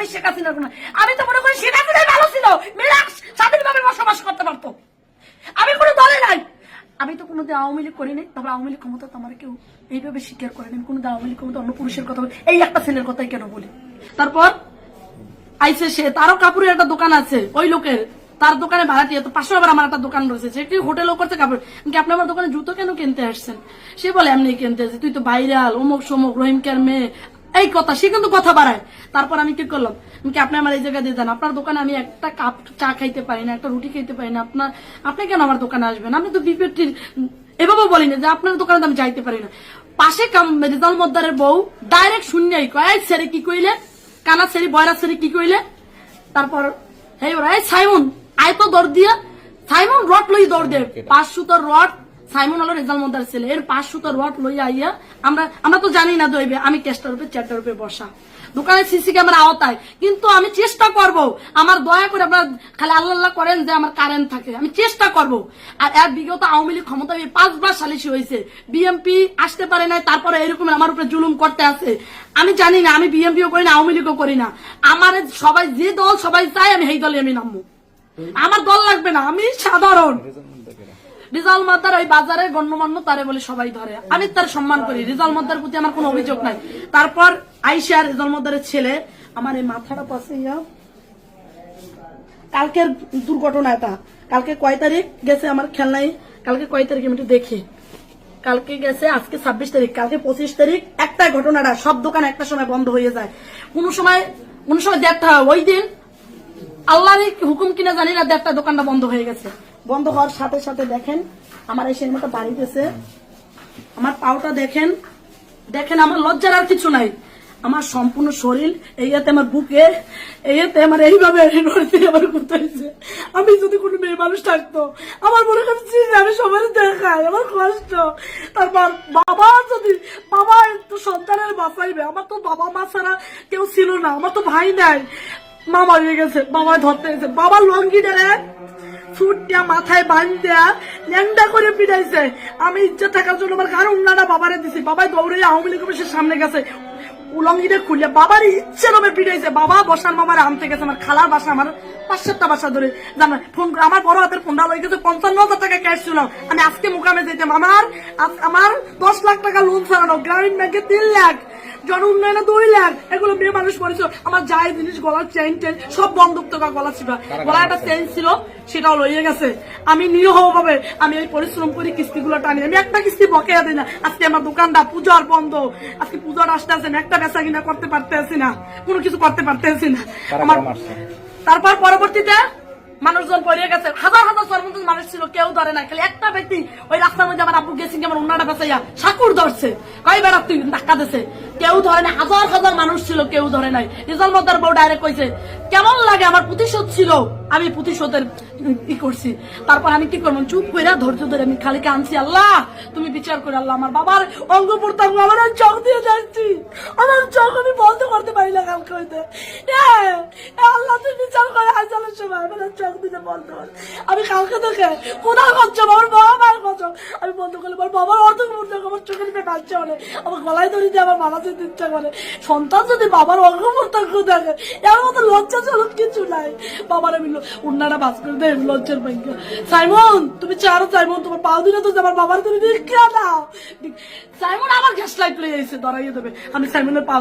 আমি শেখ হাসিনার কোনো আমি তো মনে করি শেখ হাসিনাই ভালো ছিল। মেয়েরা স্বাধীনভাবে বসবাস করতে পারতো। আমি কোনো দলে নাই। আমি তো কোনোদিন আওয়ামী লীগ করিনি। তবে আওয়ামী লীগ ক্ষমতা তো আমার কেউ এইভাবে স্বীকার করেনি কোনোদিন আওয়ামী লীগ ক্ষমতা, অন্য পুরুষের কথা বলি এই একটা ছেলের কথাই কেন বলি? তারপর আইসে সে তারও কাপড়ের একটা দোকান আছে, ওই লোকের। তার দোকানে ভাড়াটিয়া তো পাশে আবার আমার একটা দোকান রয়েছে। সে কি হোটেলও করছে কাপড়? কি আপনি আমার দোকানে জুতো কেন কিনতে আসছেন? সে বলে, এমনি কিনতে আসছে। তুই তো ভাইরাল অমুক সমুক রহিমকার মেয়ে। এই কথা, সে কিন্তু কথা বাড়ায়। তারপর আমি কি করলাম? আমি কি আপনি আমার এই জায়গায় দিয়ে দেন আপনার দোকানে আমি একটা কাপ চা খাইতে পারি না, একটা রুটি খাইতে পারি না। আপনার, আপনি কেন আমার দোকানে আসবেন? আমি তো বিপেটির এভাবে বলি না যে আপনার দোকানে আমি যাইতে পারি না। পাশে কাম রেজাল মদ্দারের বউ ডাইরেক্ট শূন্যই কয় "এই ছেড়ে কি কইলে কানা ছেড়ে, বয়রা ছেড়ে কি কইলে তারপর, হেই ওরা সাইমন, আয় তো দৌড় দিয়া। সাইমন, রড লই দৌড় দে। পাঁচ সুতোর রড সাইমন হলো রেজাল মন্দার ছেলে, এর পাঁচ সুতোর রড লই আইয়া আমরা আমরা তো জানি না দইবে আমি কেসটার উপরে চেয়ারটার উপরে বসা। দোকানে সিসি ক্যামেরা আওতায়। কিন্তু আমি চেষ্টা করব, আমার দয়া করে আপনার খালি আল্লাহ আল্লাহ করেন যে আমার কারেন্ট থাকে। আমি চেষ্টা করব। আর এর বিগত আওয়ামী লীগ ক্ষমতা পাঁচবার সালিশি হয়েছে। বিএমপি আসতে পারে নাই, তারপরে এরকম আমার উপরে জুলুম করতে আছে। আমি জানি না, আমি বিএমপিও করি না, আওয়ামী লীগও করি না। আমার সবাই, যে দল সবাই চায়, আমি সেই দলে আমি নামবো। আমার দল লাগবে না, আমি সাধারণ। রিজাল মাদার ওই বাজারে গণ্যমান্য তারে বলে সবাই ধরে। আমি তার সম্মান করি, রিজাল মাদার প্রতি আমার কোনো অভিযোগ নাই। তারপর আইসা রিজাল মাদ্দারের ছেলে, আমার এই মাথাটা পাশে কালকের দুর্ঘটনা এটা। কালকে কয় তারিখ গেছে আমার খেলনাই কালকে কয় তারিখ আমি একটু দেখি। কালকে গেছে, আজকে ছাব্বিশ তারিখ। কালকে পঁচিশ তারিখ একটাই ঘটনাটা, সব দোকান একটা সময় বন্ধ হয়ে যায়। কোন সময় কোন সময় দেড়টা হয়। ওই দিন, আল্লাহর হুকুম কিনা জানি না, দেড়টা দোকানটা বন্ধ হয়ে গেছে। বন্ধ হওয়ার সাথে সাথে দেখেন, আমার এই সিনেমাটা বাড়িতেছে। আমার পাওটা দেখেন দেখেন আমার লজ্জার আর কিছু নাই। আমার সম্পূর্ণ শরীর এইয়াতে আমার বুকে এইয়াতে আমার এইভাবে আমার করতে হয়েছে আমি যদি কোনো মেয়ে মানুষ থাকতো, আমার মনে করছি আমি সবার দেখাই আমার কষ্ট। তারপর বাবা যদি বাবা একটু সন্তানের বাঁচাইবে, আমার তো বাবা মা ছাড়া কেউ ছিল না, আমার তো ভাই নাই। মামা মারিয়ে গেছে, বাবা ধরতে গেছে। বাবা লঙ্গি দেয় ফুটটা মাথায় বাঁধ দেয়া ল্যাংডা করে পিটাইছে। আমি ইজ্জত থাকার জন্য আমার গান উন্নাটা বাবারে দিছি। বাবাই দৌড়ে আওয়ামী লীগ অফিসের সামনে গেছে। উলঙ্গিটা খুললে বাবার ইচ্ছে রবে পিটাইছে। বাবা বসার মামার আনতে গেছে আমার, খালার বাসা আমার, পাঁচ সাতটা বাসা ধরে। জানো, ফোন আমার বড় হাতের ফোনটা লই গেছে, পঞ্চান্ন হাজার টাকা ক্যাশ ছিল। আমি আজকে মুকামে যেতাম আমার আমার দশ লাখ টাকা লোন ছাড়ানো গ্রামীণ ব্যাংকে তিন লাখ। জন উন্নয়নে দুই লাখ এগুলো মেয়ে মানুষ করেছিল। আমার যাই জিনিস গলার চেন টেন সব বন্দুক টাকা গলা ছিল গলা একটা চেন ছিল সেটাও লইয়ে গেছে। আমি নিরীহ ভাবে আমি এই পরিশ্রম করি কিস্তিগুলো টানি। আমি একটা কিস্তি বকেয়া দিই না। আজকে আমার দোকানটা পূজার বন্ধ। আজকে পূজার আসতে আছে আমি একটা বেচা কিনা করতে পারতেছি না। কোনো কিছু করতে পারতেছি না। আমার তারপর পরবর্তীতে মানুষজন পড়িয়ে গেছে। হাজার হাজার সর্বন্ত মানুষ ছিল, কেউ ধরে না খালি একটা ব্যক্তি ওই রাস্তার মধ্যে আমার আব্বু গেছি আমার উন্নাটা বেঁচাইয়া সাকুর ধরছে। কয় বেড়া তুই ধাক্কা দিছে? কেউ ধরে না হাজার হাজার মানুষ ছিল, কেউ ধরে নাই। রিজাল মদার বউ ডাইরেক্ট কইছে, কেমন লাগে? আমার প্রতিশোধ ছিল। আমি প্রতিশোধের ই করছি। তারপর আমি কি করব? চুপ করে ধৈর্য ধরে আমি খালি কানছি আল্লাহ, তুমি বিচার করে, আল্লাহ, আমার বাবার অঙ্গ আমার চোখ দিয়ে যাচ্ছি আমার চোখ আমি বন্ধ করতে পারি না কালকে হইতে। আল্লাহ, তুমি বিচার করে আইসালের সময় আমার চোখ দিতে বন্ধ আমি কালকে থেকে কোথাও করছ আমার বাবা মার করছ আমি বন্ধ করলে বাবার অর্ধ নাই। বাবার আমি পাও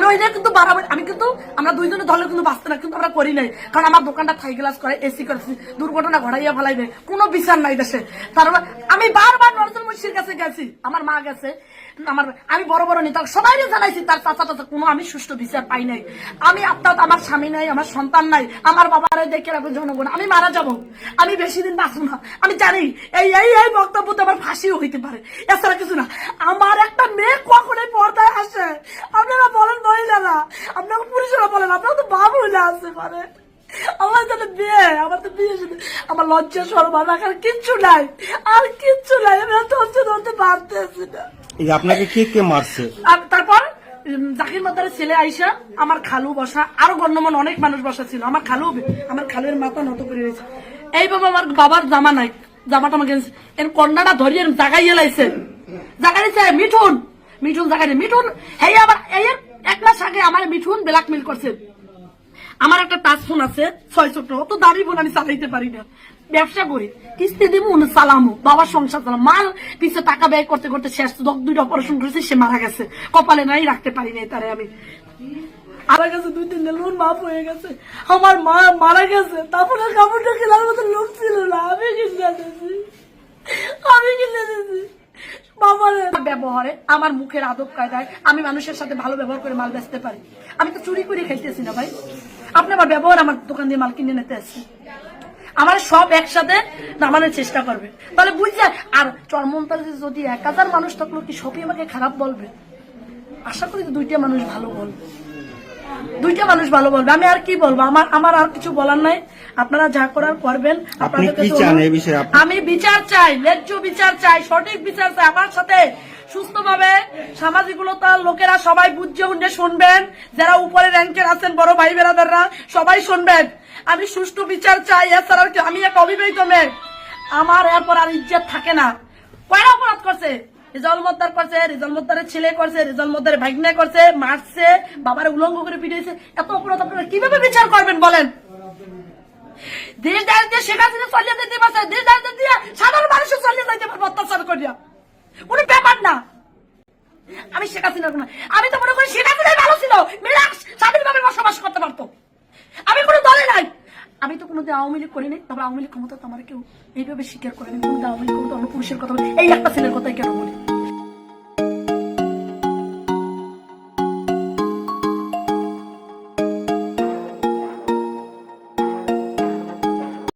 আমি কিন্তু আমি কিন্তু আমরা দুইজনে ধরলে কিন্তু বাঁচতে না, কিন্তু আমরা করি নাই। কারণ আমার দোকানটা থাই গ্লাস করে, এসি করেছি দুর্ঘটনা ঘটাইয়া ফেলাইবে। কোনো বিচার নাই দেশে। তারপর আমি বারবার নরসল মুন্সির কাছে গেছি। আমার মা গেছে, আমার আমি বড় বড় নেতা সবাই জানাইছি, তার চাচা চাচা কোনো আমি সুষ্ঠু বিচার পাই নাই। আমি আপনার, আমার স্বামী নাই, আমার সন্তান নাই, আমার বাবারে দেখে রাখব জনগণ, আমি মারা যাব, আমি বেশি দিন বাঁচবো না। আমি জানি, এই এই এই বক্তব্যতে আমার ফাঁসিও হইতে পারে, এছাড়া কিছু না। আমার একটা মেয়ে কখনোই পর্দায় আসে। আপনারা বলেন মহিলারা আপনাকে পুরুষেরা বলেন, আপনারা তো বাবু হইলে আসতে পারে আমার সাথে বিয়ে আমার তো বিয়ে শুধু আমার লজ্জা সরবার রাখার কিচ্ছু নাই। আর কিচ্ছু নাই আমি ধৈর্য ধরতে পারতেছি না। এই আপনাকে কে কে মারছে? আর তারপর জাকির মাদারের ছেলে আইসা আমার খালু বসা আরও গণ্যমান অনেক মানুষ বসা ছিল। আমার খালু আমার খালুর মাথা নত করে রয়েছে। এই বাবা আমার বাবার জামা নাই জামাটা আমাকে এর কন্যাটা ধরিয়ে জাগাইয়ে লাইছে জাগাইছে মিঠুন। মিঠুন জাগাই মিঠুন হেই আবার এই এক মাস আগে আমার মিঠুন ব্ল্যাকমেল করছে। আমার একটা টাচ ফোন আছে, ছয় ছোট অত দামি ফোন আমি চালাইতে পারি না। ব্যবসা করি, কিস্তি দিব না চালামো? বাবার সংসার চালাম। মাল পিছে টাকা ব্যয় করতে করতে শেষ তো দুইটা অপারেশন করেছে, সে মারা গেছে। কপালে নাই, রাখতে পারি নাই তারে আমি। মারা গেছে দুই তিন লোন মাফ হয়ে গেছে। আমার মা মারা গেছে, তারপরে কাপড়টা কেনার মতো ছিল না। আমি কিনে দিয়েছি আমি কিনে দিয়েছি ব্যবহারে আমার মুখের আদব কায়দায় আমি মানুষের সাথে ভালো ব্যবহার করে মাল বেচতে পারি। আমি তো চুরি করে খাইতেছি না ভাই। আপনি আমার ব্যবহার আমার দোকান দিয়ে মাল কিনে নিতে আসছে আমার সব একসাথে নামানোর চেষ্টা করবে। তাহলে বুঝছে আর চরমন্তালে যদি এক হাজার মানুষ থাকল কি সবই আমাকে খারাপ বলবে? আশা করি দুইটা মানুষ ভালো বলবে। দুইটা মানুষ ভালো বলবে। আমি আর কি বলব? আমার আমার আর কিছু বলার নাই। আপনারা যা করার করবেন আপনি আপনাদের? আমি বিচার চাই ন্যায্য বিচার চাই সঠিক বিচার চাই আমার সাথে। সুস্থভাবে সামাজিকতার লোকেরা সবাই বুঝে উঠে শুনবেন। যারা উপরে র্যাঙ্কের আছেন, বড় ভাই বেরাদাররা সবাই শুনবেন। আমি সুষ্ঠু বিচার চাই এছাড়া আমি এক অবিবাহিত মেয়ে। আমার এরপর আর ইজ্জত থাকে না। কয়টা অপরাধ করছে? মদ্দার করছে মদ্দারের ছেলে করছে করছে, মারছে, বাবার উলঙ্গ করে পিটিয়েছে এত অপরাধ আপনারা কীভাবে বিচার করবেন বলেন? দিয়ে সাধারণ মানুষের চলিয়ে যাইতে অত্যাচার করিয়া। কোনো ব্যাপার না। আমি শেখ হাসিনার আমি তো মনে করি শেখ হাসিনাই ভালো ছিল। মেয়েরা স্বাধীনভাবে বসবাস করতে পারতো। আমি কোনো দলে নাই। আমি তো কোনোদিন আওয়ামী লীগ করিনি। তবে আওয়ামী লীগ ক্ষমতা তো আমার কেউ এইভাবে স্বীকার করেনি কোনো আওয়ামী লীগ ক্ষমতা অন্য পুরুষের কথা এই একটা ছেলের কথাই কেন বলি?